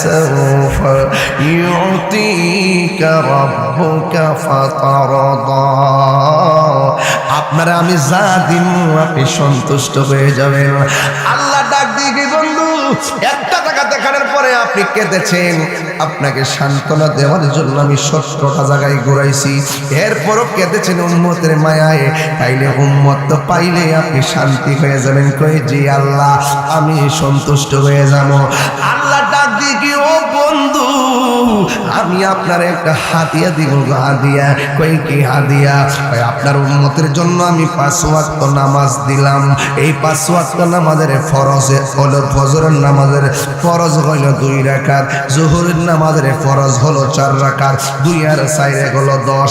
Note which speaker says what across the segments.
Speaker 1: সাউফা ইউতিকা রাব্বুকা ফাতারদা আপনারা আমি যা দিন আপনি সন্তুষ্ট হয়ে যাবেন। আল্লাহ ডাক দিয়ে বন্ধু, একটা টাকা দেখানোর পরে আপনি কেঁদেছেন। আপনাকে সান্ত্বনা দেওয়ার জন্য আমি সত্তরটা জায়গায় ঘুরাইছি। এরপরও কেঁদেছেন উম্মতের মায়ায়। তাইলে উম্মত তো পাইলে আপনি শান্তি হয়ে যাবেন। কই জি আল্লাহ, আমি সন্তুষ্ট হয়ে যাব। আল্লাহ ডাক দিয়ে কি ও বন্ধু আমি আপনার একটা হাতিয়া দিব হাদিয়া। কই কি হাদিয়া? আপনার উম্মতের জন্য আমি পাঁচ ওয়াক্ত নামাজ দিলাম। এই পাঁচ ওয়াক্ত নামাজের ফরজ হলো ফজরের নামাজের ফরজ হইল দুই রাকাত। জোহরের নামাজের ফরজ হলো চার রাকাত। দুই আর চাইরে হলো দশ।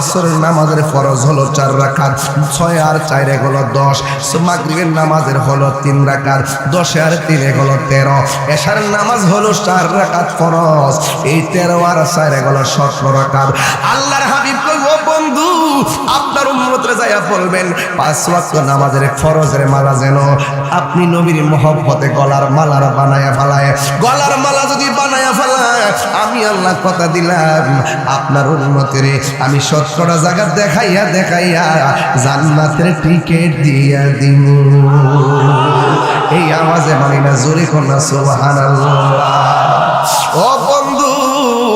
Speaker 1: আসরের নামাজের ফরজ হলো চার রাকাত। ছয় আর চাইরে হলো দশ। মাগরিবের নামাজের হলো তিন রাকাত। দশে আর তিনে হলো তেরো। এশার নামাজ হলো চার রাকাত ফরজ। এই আপনি নবীর মহব্বতে গলার মালার বানায়া ফেলায়। গলার মালা যদি বানায়া ফেলায়, আমি আল্লাহ কথা দিলাম, আপনার উন্মতের আমি সত্তরটা জায়গা দেখাইয়া দেখাইয়া জান্নাতের টিকিট দিয়া দিব। এই আওয়াজে মানি না, জোরে কন্যা সোহান ও বন্ধু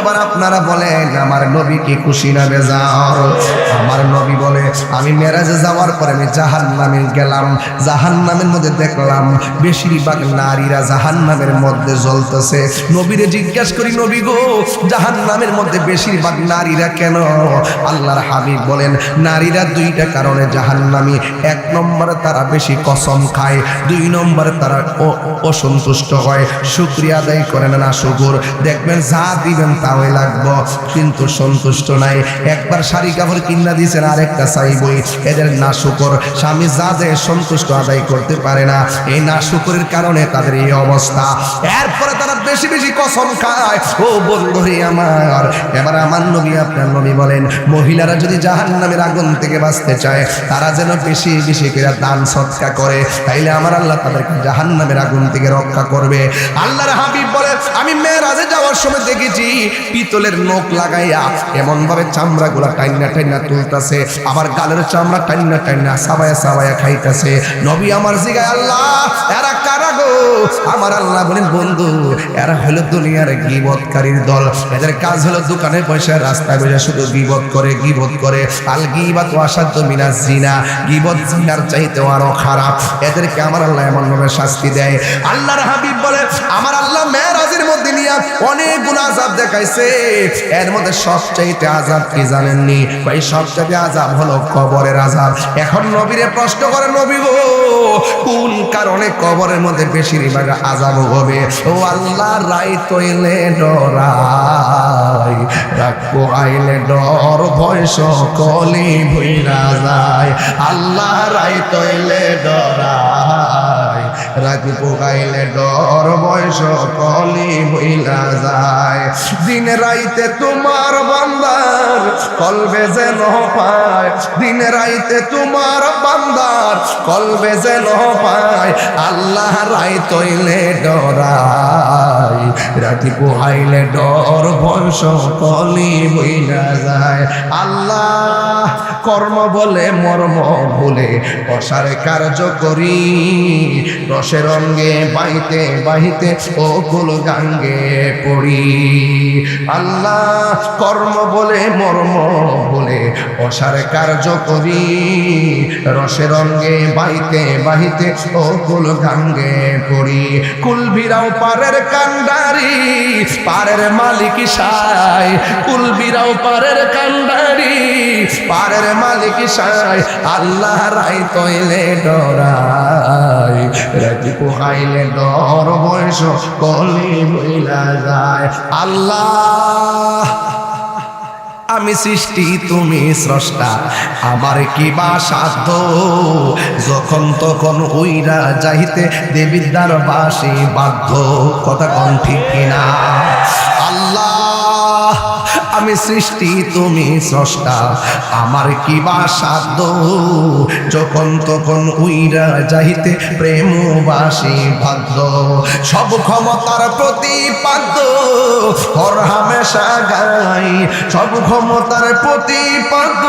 Speaker 1: এবার আপনারা বলেন, আমার নবী কি খুশি না বেজার? আমার নবী বলে, আমি মেরাজে যাওয়ার পরে আমি জাহান নামে গেলাম। জাহান নামের মধ্যে দেখলাম বেশিরভাগ নারীরা জাহান নামের মধ্যে জ্বলতেছে। নবীরে জিজ্ঞাসা করি, নবী গো জাহান নামের মধ্যে বেশিরভাগ নারীরা কেন? আল্লাহর হাবিব বলেন, নারীরা দুইটা কারণে জাহান নামি এক নম্বরে তারা বেশি কসম খায়, দুই নম্বরে তারা অসন্তুষ্ট হয়। শুক্রিয়া আদায় করেন না, শুকুর। দেখবেন যা দিবেন তাওই লাগবো, কিন্তু সন্তুষ্ট নাই। একবার শাড়ি কাপড় কিনা দিয়েছেন আরেকটা চাইবই এদের না শুকর স্বামী যা দেয় সন্তুষ্ট আদায় করতে পারে না, এই না শুকরের কারণে তাদের এই অবস্থা। এরপরে তারা বেশি বেশি কসম খায়। ও বন্ধুরে আমার, এবার আমার নবী, আপনার নবী বলেন, মহিলারা যদি জাহান নামের আগুন থেকে বাঁচতে চায়, তারা যেন বেশি বেশি করে দান সৎকা করে। তাইলে আমার আল্লাহ তাদেরকে জাহান নামের আগুন থেকে রক্ষা করবে। আল্লাহর হাবিব বলে আমি মেয়েরাজে যাওয়ার সময় দেখেছি পিতলের নখ লাগাইয়া এমন ভাবে চামড়া গুলা টাইনা টাইনা তুলতাছে, আবার গালের চামড়া টাইনা টাইনা সাবায়া সাবায়া খাইতাছে। নবী আমার জিগায়, আল্লাহ, এরা কারা গো? আমার আল্লাহ বলেন, বন্ধু, এরা হলো দুনিয়ার গিবতকারীর দল। এদের কাজ হলো দোকানে পয়সা, রাস্তায় বসে শুধু গিবত করে গিবত করে। আল গিবাত ওয়াসাদ্দ মিনাজ জিনা গিবত জিনার চাইতেও আরও খারাপ। এদেরকে আমার আল্লাহ এমন ভাবে শাস্তি দেয়। আল্লাহর হাবিব বলে, আমার আল্লাহ মেয়েরাজের মধ্যে অনেকগুলো আজাব দেখাইছে। এর মধ্যে সবচাইতে আজাব কি জানেননি? ভাই সবচাইতে আজাব হলো কবরের আজাব এখন নবীরে প্রশ্ন করে, নবী গো, কোন কারণে কবরের মধ্যে বেশিরভাগ আজাব হবে? ও আল্লাহ রাই তৈলে ডরাই রাখব আইলে ডর, ভয় সকলি ভইরা যায়। আল্লাহ রাই তৈলে ডরাই রাখব আইলে ডর ভয় সকলি ভইলা যায়। দিন রাইতে তোমার বান্দার কলবে যেন পায়। দিন রাইতে তোমার বান্দার কলবে যেন পায়। আল্লাহ রাই তৈলে ডরাই রাতি পোহাইলে ডর বংশ কলি বইনা যায়। আল্লাহ কর্ম বলে মর্ম বলে, অসারে কার্য করি। রসের রঙ্গে বাইতে বাহিতে, ও কুল গাঙ্গে পড়ি। আল্লাহ কর্ম বলে, মর্ম বলে, অসারে কার্য করি। রসের রঙ্গে বাইতে বাহিতে, ও কুল গাঙ্গে পড়ি। কুল বিরাও পারের কান্ডারি পারের মালিক সাই। কুল বিরাও পারের কান্ডারি পারের মালিক সাই। আল্লাহ রাই তৈলে ডরাই। রাতি পোহাইলে বয়স কলি যায়। আল্লাহ, আমি সৃষ্টি, তুমি স্রষ্টা। আমার কি বা সাধ্য? যখন তখন উইরা যাইতে দেবিদ্যার বাসে বাধ্য। কথা কন কিনা? আমি সৃষ্টি, তুমি স্রষ্টা। আমার কি বা সাধ্য? যখন তখন উইরা যাইতে প্রেম প্রেমবাসী বাধ্য সব ক্ষমতার প্রতিপাদ্য হর হামেশা গাই। সব ক্ষমতার প্রতিপাদ্য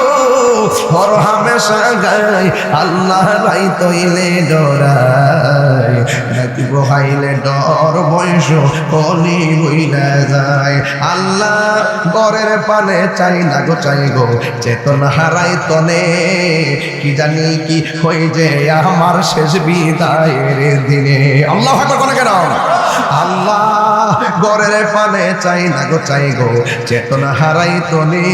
Speaker 1: হর হামেশা গাই। আল্লাহ রাই তৈলে ডরাই। রাতি বহাইলে ডর বয়স কলি বইলা যায়। আল্লাহ গরের পানে চাই না গো, চাই গো। চেতন হারাই তনে, কি জানি কি হই যে আমার শেষ বিদায়ের দিনে। আল্লাহ কেন? আল্লাহ গরের পানে চাই না গো, চাই গো, চেতনা হারাই তনে।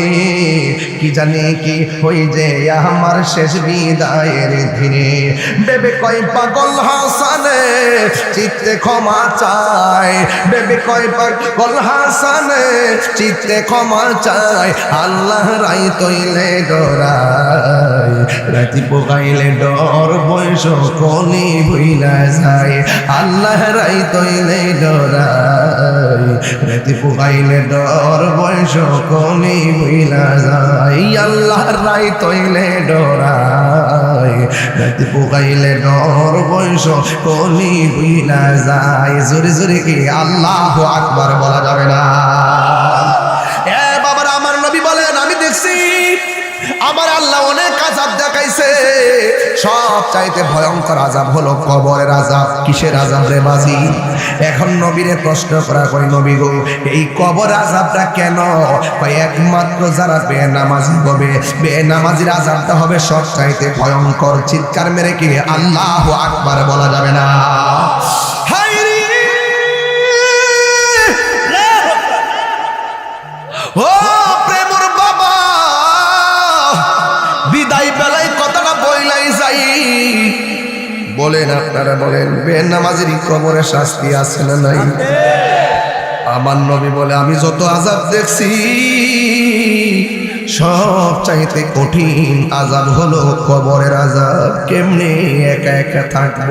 Speaker 1: কি জানি কি হয়ে যে আমার শেষ বিদায়ের দিনে। বেবে কয়, পাগল হাসানে, চিত্তে ক্ষমা চায় বেবে কয়, পাগল হাসানে, চিত্তে ক্ষমা চায় আল্লাহ রাই তৈলে ডরায় রাতি পোকাইলে ডর, বয়স কলি হইলা যায়। আল্লাহ রাই তৈলে ডরায় রাতি পোকাইলে ডর, বয়স কমি হইলা যায়। আল্লাহ রাই তৈলে ডরায়। রাতি পোকাইলে ডর, বয়স কমি হইলা যায়। জোরে জোরে কি আল্লাহ আকবার বলা যাবে না? আমার আল্লাহ অনেক আজাব দেখাইছে। সব চাইতে ভয়ঙ্কর আজাব হলো কবরের আজাব কিসের আজাব রে বাজি এখন নবীরে প্রশ্ন করা কই নবী গো, এই কবর আজাবটা কেন? একমাত্র যারা বে নামাজি হবে বে নামাজির আজাবটা হবে সব চাইতে ভয়ঙ্কর। চিৎকার মেরে কি আল্লাহ আকবার বলা যাবে না? বলেন, আপনারা বলেন, বেনামাজির কবরে শাস্তি আছে না নাই? আমার নবী বলে, আমি যত আজাব দেখছি, সব চাইতে কঠিন আজাব হলো কবরের আজাব কেমনে একা একা থাকব?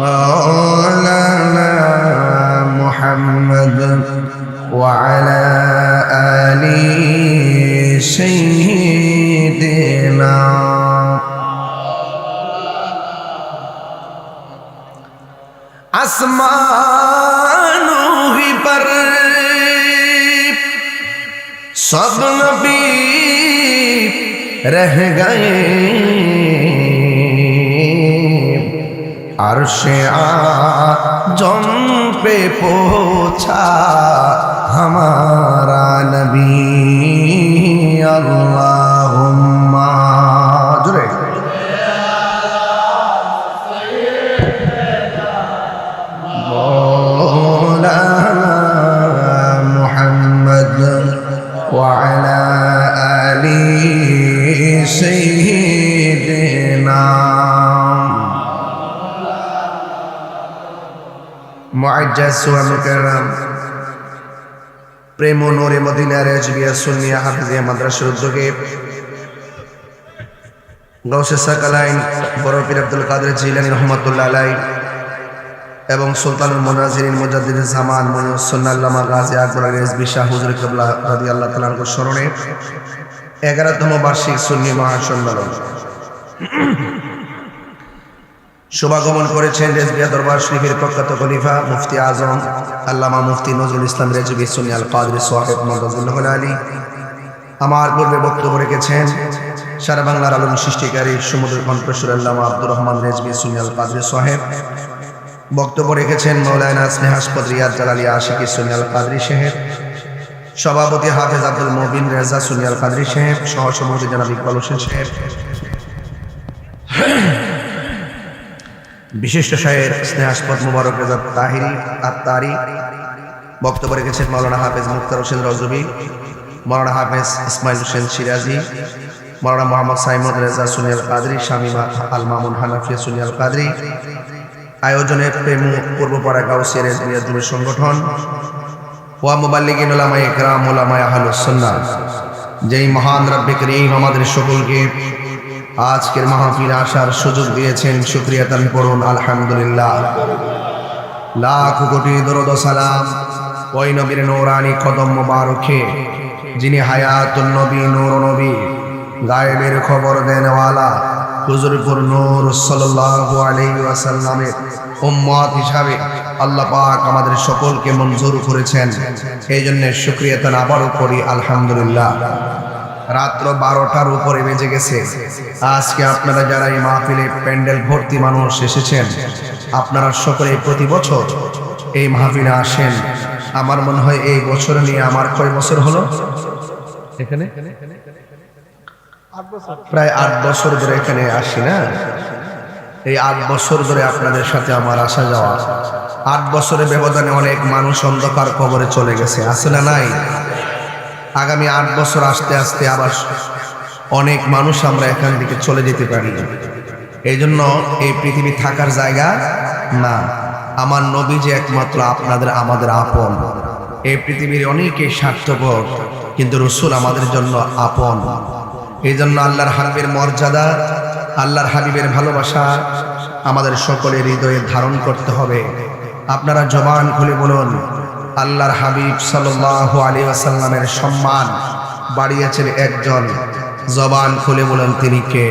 Speaker 1: মা रह गए अरशे आजम पे पहुंचा हमारा नबी अल्लाहुम्मा প্রেম মদিনা রেজবিয়া হাফিজিয়া মাদ্রাসার উদ্যোগে গৌসে বড় পীর আব্দুল কাদের জিলানী রহমতুল্লাহ আলাই এবং সুলতানুল মুনাজিরিন জামান মনুসন্নাল্লামা গাজী আকবর এসবি শাহ হুজুর আল্লাহ তালার স্মরণে এগারোতম বার্ষিক সুন্নি মহাসম্মেলন। শুভাগমন করেছেন রেজবিয়া দরবার শরীফের প্রখ্যাত খলিফা মুফতি আজম, আল্লামা মুফতি নজরুল ইসলাম রেজবি সুন্নি আল কাদরি সোহেব মন্দাজুল্লাহ আলী। আমার পূর্বে বক্তব্য রেখেছেন সারা বাংলার আলম সৃষ্টিকারী সমুদ্র কণ্ঠস্বর আল্লামা আব্দুর রহমান রেজবি সুন্নি আল কাদরি সোহেব বক্তব্য রেখেছেন মৌলানা স্নেহাসপদ রিয়াদ জালালি আশিকি সুনিয়াল কাদরি সাহেব। সভাপতি হাফেজ আব্দুল মবিন রেজা সুনিয়াল কাদরি সাহেব। সহ সভাপতি জনাব ইকবাল হোসেন সাহেব। বিশিষ্ট শাহের স্নেহাসপদ মুবারক রেজা তাহিরি, আত্মারি বক্তব্য রেখেছেন মৌলানা হাফেজ মুক্তার হোসেন রজবি মৌলানা হাফেজ ইসমাইল হোসেন সিরাজি মৌলানা মোহাম্মদ সাইমদ রেজা সুনিয়াল কাদরি, শামিমা আল মামুন হানাফিয়া সুনিয়াল কাদরি। আয়োজনে প্রেম পূর্বপাড়া গাউসিয়ার এসবিআর যুব সংগঠন, ওয়া মুবাল্লিগিন ওলামায়ে গ্রাম ওলামায়ে আহলুস সুন্নাহ। যেই মহান রব্বে করিম আমাদের সকলকে আজকের মাহফিল আসার সুযোগ দিয়েছেন শুক্রিয়া তান পড়ুন আলহামদুলিল্লাহ। লাখ কোটি দরদ সালাম ওই নবীর নৌরানি কদম মোবারকে, যিনি হায়াতুল নবী, নূর নবী, গায়েবের খবর দেনওয়ালা, হুজুরপুর নূর সাল্লাল্লাহু আলাইহি উম্মত হিসাবে আল্লাহ পাক আমাদের সকলকে মঞ্জুর করেছেন। এই জন্য শুক্রিয়া তান আবারও করি, আলহামদুলিল্লাহ। রাত্র বারোটার উপরে বেজে গেছে। আজকে আপনারা যারা এই মাহফিলে প্যান্ডেল ভর্তি মানুষ এসেছেন, আপনারা সকলে প্রতি বছর এই মাহফিলে আসেন। আমার মনে হয় এই বছর নিয়ে আমার কয় বছর হলো? এখানে? প্রায় আট বছর ধরে এখানে আসি না? এই আট বছর ধরে আপনাদের সাথে আমার আসা যাওয়া। আট বছরের ব্যবধানে অনেক মানুষ অন্ধকার কবরে চলে গেছে। না নাই? আগামী আট বছর আসতে আসতে আবার অনেক মানুষ আমরা এখান থেকে চলে যেতে পারি। এই জন্য এই পৃথিবী থাকার জায়গা না। আমার নবী যে একমাত্র আপনাদের, আমাদের আপন। এই পৃথিবীর অনেকে স্বার্থপর, কিন্তু রসুল আমাদের জন্য আপন। এই জন্য আল্লাহর হাবিবের মর্যাদা, আল্লাহর হাবিবের ভালোবাসা আমাদের সকলের হৃদয়ে ধারণ করতে হবে। আপনারা জবান খুলে বলুন আল্লাহর হাবিব সাল্লাহ আলী আসাল্লামের সম্মান বাড়িয়েছেন একজন। জবান খুলে বলেন তিনি কে?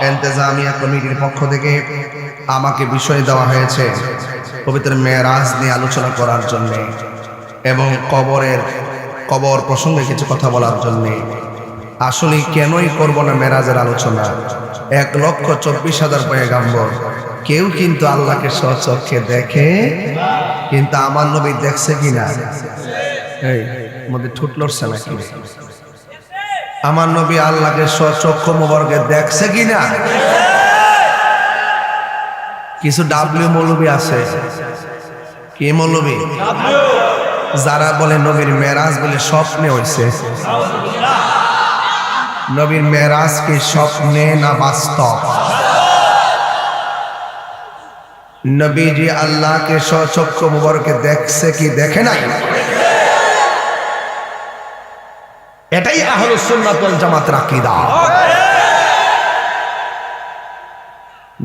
Speaker 1: এন্তেজামিয়া কমিটির পক্ষ থেকে আমাকে বিষয় দেওয়া হয়েছে পবিত্র মেয়েরাজ নিয়ে আলোচনা করার জন্যে এবং কবরের কবর প্রসঙ্গে কিছু কথা বলার জন্যে। আসলে কেনই করব না মেরাজের আলোচনা? এক লক্ষ চব্বিশ হাজার পয়গাম্বর। কেউ কিন্তু আল্লাহকে স্বচক্ষে দেখে, কিন্তু আমার নবী দেখছে কিনা? এই নাকি? আমার নবী আল্লাহকে স্বচক্ষ মোবারকে দেখছে কিনা? কিছু ডাব্লিউ মৌলবী আছে। কে মৌলবী? যারা বলে নবীর মেরাজ বলে স্বপ্নে হয়েছে নবীর মেরাজ কি স্বপ্নে না বাস্তব? নবীজি আল্লাহকে স্বচক্ষ মুবারকে দেখছে কি দেখে নাই? এটাই আহলুস সুন্নাত জামাত রাকিদা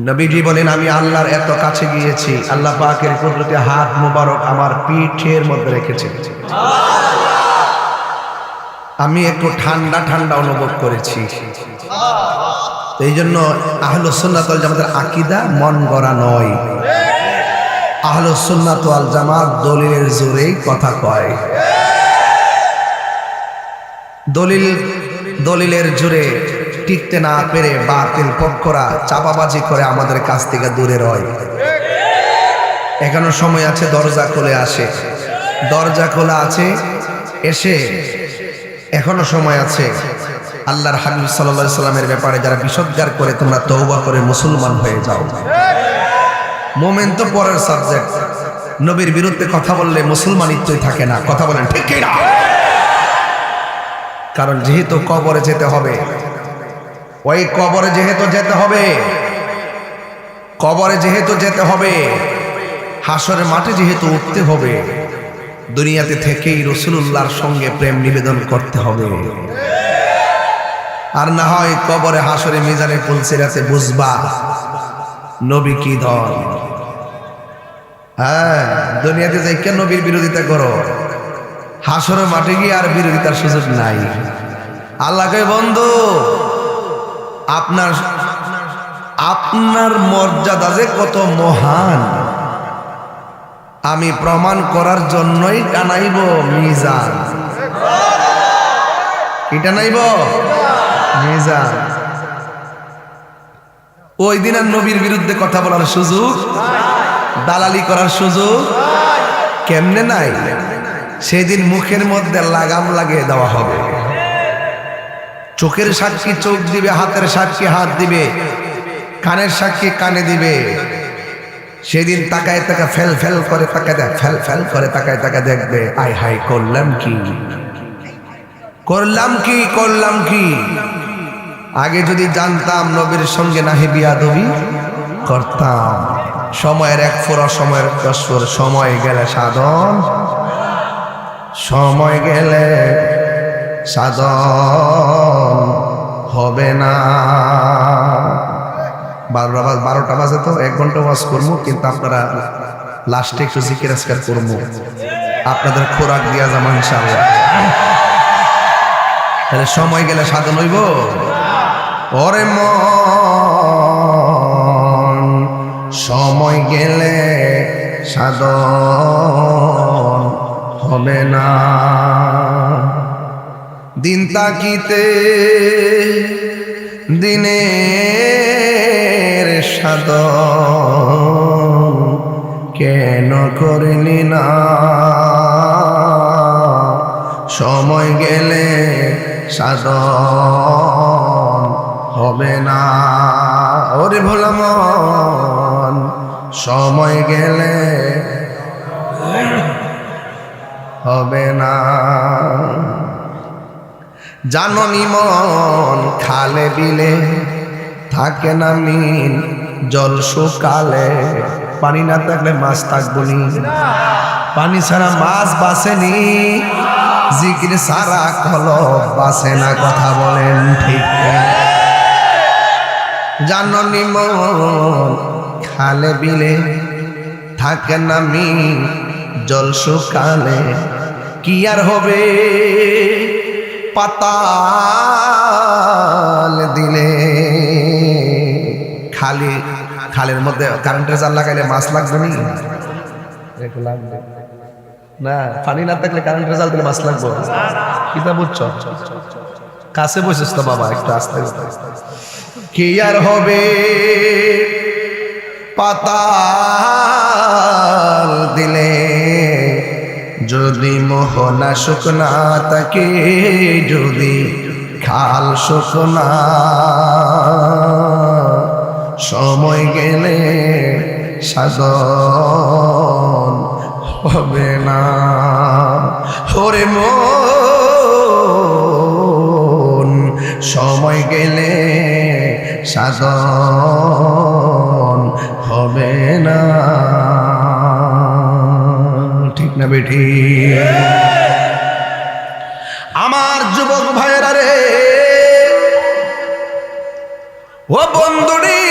Speaker 1: নবীজি বলেন, আমি আল্লাহর এত কাছে গিয়েছি, আল্লাহ পাকের কুদরতে হাত মুবারক আমার পিঠের মধ্যে রেখেছে। আমি একটু ঠান্ডা ঠান্ডা অনুভব করেছি। এই জন্য আহলুস সুন্নাত ওয়াল জামাতের আকীদা মন গড়া নয়। আহলুস সুন্নাত ওয়াল জামাত দলিলের জোরেই কথা কয়। দলিল, দলিলের জোরে টিকতে না পেরে বাতিল পক্ষরা চাপাবাজি করে আমাদের কাছ থেকে দূরে রয়। এখনও সময় আছে, দরজা খুলে আসে। দরজা খোলা আছে, এসে এখনও সময় আছে। আল্লাহর হাবিব সাল্লাহ সাল্লামের ব্যাপারে যারা বিষদগার করে, তোমরা তৌবা করে মুসলমান হয়ে যাও। মোমেন তো পরের সাবজেক্ট নবীর বিরুদ্ধে কথা বললে মুসলমান মুসলমানিত্বই থাকে না। কথা বলেন, ঠিক না? কারণ যেহেতু কবরে যেতে হবে, ওই কবরে যেহেতু যেতে হবে, কবরে যেহেতু যেতে হবে, হাসরের মাঠে যেহেতু উঠতে হবে, দুনিয়াতে থেকেই রসুল্লাহর সঙ্গে প্রেম নিবেদন করতে হবে। আর না হয় কবরে হাসরে মিজানে ফুলসিরাতে বুঝবা নবী কি ধন? হ্যাঁ দুনিয়াতে যাই কেন নবীর বিরোধিতা করো? হাসরে মাঠে গিয়ে আর বিরোধিতার সুযোগ নাই। আল্লাহকে বন্ধু, আপনার আপনার মর্যাদা যে কত মহান, আমি প্রমাণ করার জন্যই টানাইব মিজান। কি টানাইব ওই দিন আর নবীর বিরুদ্ধে কথা বলার সুযোগ, দালালি করার সুযোগ কেমনে নাই? সেদিন মুখের মধ্যে লাগাম লাগিয়ে দেওয়া হবে। চোখের সাক্ষী চোখ দিবে, হাতের সাক্ষী হাত দিবে, কানের সাক্ষী কানে দিবে। সেদিন তাকায় তাকা ফেল ফেল করে তাকায় দেখ, ফেল ফেল করে তাকায় তাকা দেখবে আই হাই করলাম কি? করলাম কি করলাম কি? আগে যদি জানতাম নবীর সঙ্গে নাহি বিয়াদবি করতাম। সময়ের এক ফোর সময়ের কসর সময় গেলে সাধন। সময় গেলে সাধন হবে না। বারোটা বাজ, বারোটা বাজে তো, এক ঘণ্টা ওয়াজ করব, কিন্তু আপনারা লাস্টে একটু জিকির করব। আপনাদের খোরাক দিয়া যা সামনে তাহলে সময় গেলে সাধন হইব? ওরে মন, সময় গেলে সাধন হবে না। দিন তাকিতে দিনের সাধন কেন করিনি না? সময় গেলে সাধন হবে না। ওরে ভোলা মন, সময় গেলে হবে না। জাননি মন, খালে বিলে থাকে না মিন, জল শুকালে পানি না থাকলে মাছ থাকব নি। পানি ছাড়া মাছ বাসেনি জিকির সারা কল বাসে না, কথা বলেন ঠিক জাননি মন খালে বিলে থাকে না মিন জল শুকালে কি আর হবে পাতাল দিলে? খালি, খালের মধ্যে কারেন্টের জাল লাগাইলে মাছ লাগবে নি? লাগবে। না, পানি না থাকলে কারেন্টের জাল দিলে মাছ লাগবে। কিতা বুঝছ? কাছে বসেছ তো বাবা, একটু আস্তে আস্তে। কি আর হবে? পাতাল দিলে যদি মোহনা শুকনা তাকে যদি খাল শুকনা, সময় গেলে সাধন হবে না। হরে মন, সময় গেলে সাধন হবে না। ঠিক না বেঠি? আমার যুবক ভাইয়েরা রে, ও বন্ধুরি,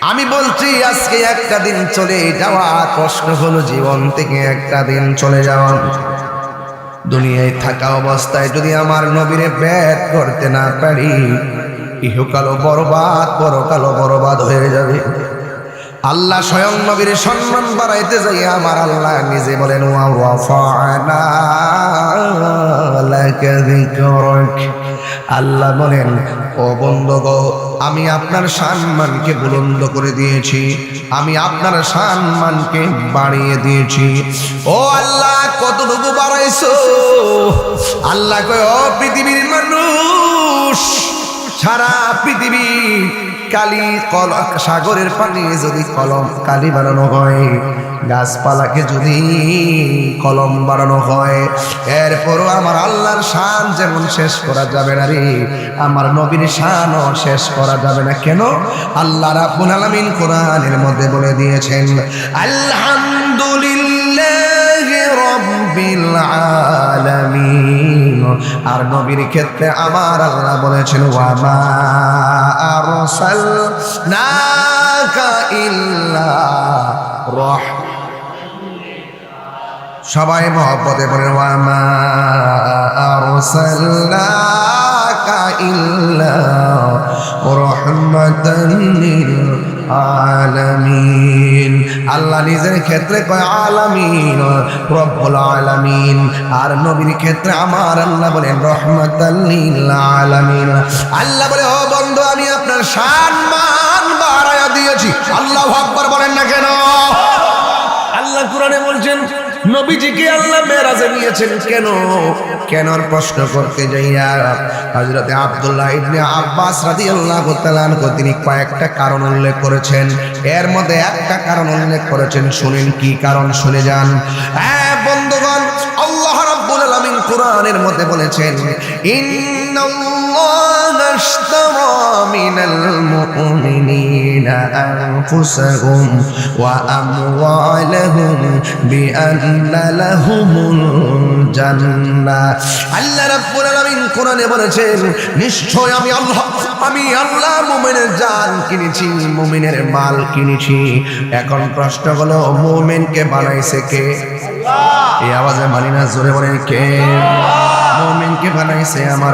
Speaker 1: আমি বলছি, আজকে একটা দিন চলে যাওয়া কষ্ট হলো জীবন থেকে একটা দিন চলে যাওয়া। দুনিয়ায় থাকা অবস্থায় যদি আমার নবীরে ব্যাট করতে না পারি ইহকালো বরবাদ পরকালো বরবাদ হয়ে যাবে। আল্লাহ স্বয়ং নবীর সম্মান বাড়াইতে যাই আমার আল্লাহ নিজে বলেন আল্লাহ বলেন, ও বন্ধগ, আমি আপনার সম্মানকে বুলন্দ করে দিয়েছি, আমি আপনার সম্মানকে বাড়িয়ে দিয়েছি। ও আল্লাহ, কতটুকু বাড়াইছো? আল্লাহ কয়, ও পৃথিবীর মানুষ, সারা পৃথিবী কালি কল সাগরের পানি যদি কলম কালি বানানো হয়, গাছপালাকে যদি কলম বানানো হয়, এরপরও আমার আল্লাহর শান যেমন শেষ করা যাবে না রে, আমার নবীর শানও শেষ করা যাবে না। কেন? আল্লাহ রাব্বুল আলামিন কোরআনের মধ্যে বলে দিয়েছেন, আলহামদুলিল্লাহ রব্বিল আলামিন। আর নবীর ক্ষেত্রে আমার আল্লাহ বলেছেন রহ সবাই মহব্বতে বলেন ওয়ামা আরসালনাকা ইল্লা রাহমাতান আলামিন। আল্লাহ নিজের ক্ষেত্রে কয়, আলামিন, রব্বুল আলামিন। আর নবীর ক্ষেত্রে আমার আল্লাহ বলেন, রহমাতাল লিল আলামিন আল্লাহ বলে, ও বন্ধু, আমি আপনার সম্মান বাড়ায়া দিয়েছি। আল্লাহু আকবার বলেন না কেন? আল্লাহ কোরআনে বলছেন, নবীজিকে আল্লাহ মেরাজে নিয়েছেন। কেন? কেন প্রশ্ন করতে যাইয়া হজরতে আবদুল্লাহ ইবনে আব্বাস রাদি আল্লাহ তিনি কয়েকটা কারণ উল্লেখ করেছেন। এর মধ্যে একটা কারণ উল্লেখ করেছেন, শুনেন কি কারণ, শুনে যান। হ্যাঁ বন্ধুগণ, আল্লাহ রাব্বুল আলামিন কোরআনের মধ্যে বলেছেন, ইন্নাল্লাহ من المؤمنين أنفسهم وأموالهم بأن لهم الجنة আল্লাহ রাব্বুল আলামিন কোরআনে বলেছেন নিশ্চয় আমি আল্লাহ আমি আল্লাহ মুমিনের জান কিনেছি মুমিনের মাল কিনেছি এখন প্রশ্ন হলো মুমিনকে বানাইছে কে এই আওয়াজে মানি না জোরে বলেন কে মুমিনকে বানাইছে আমার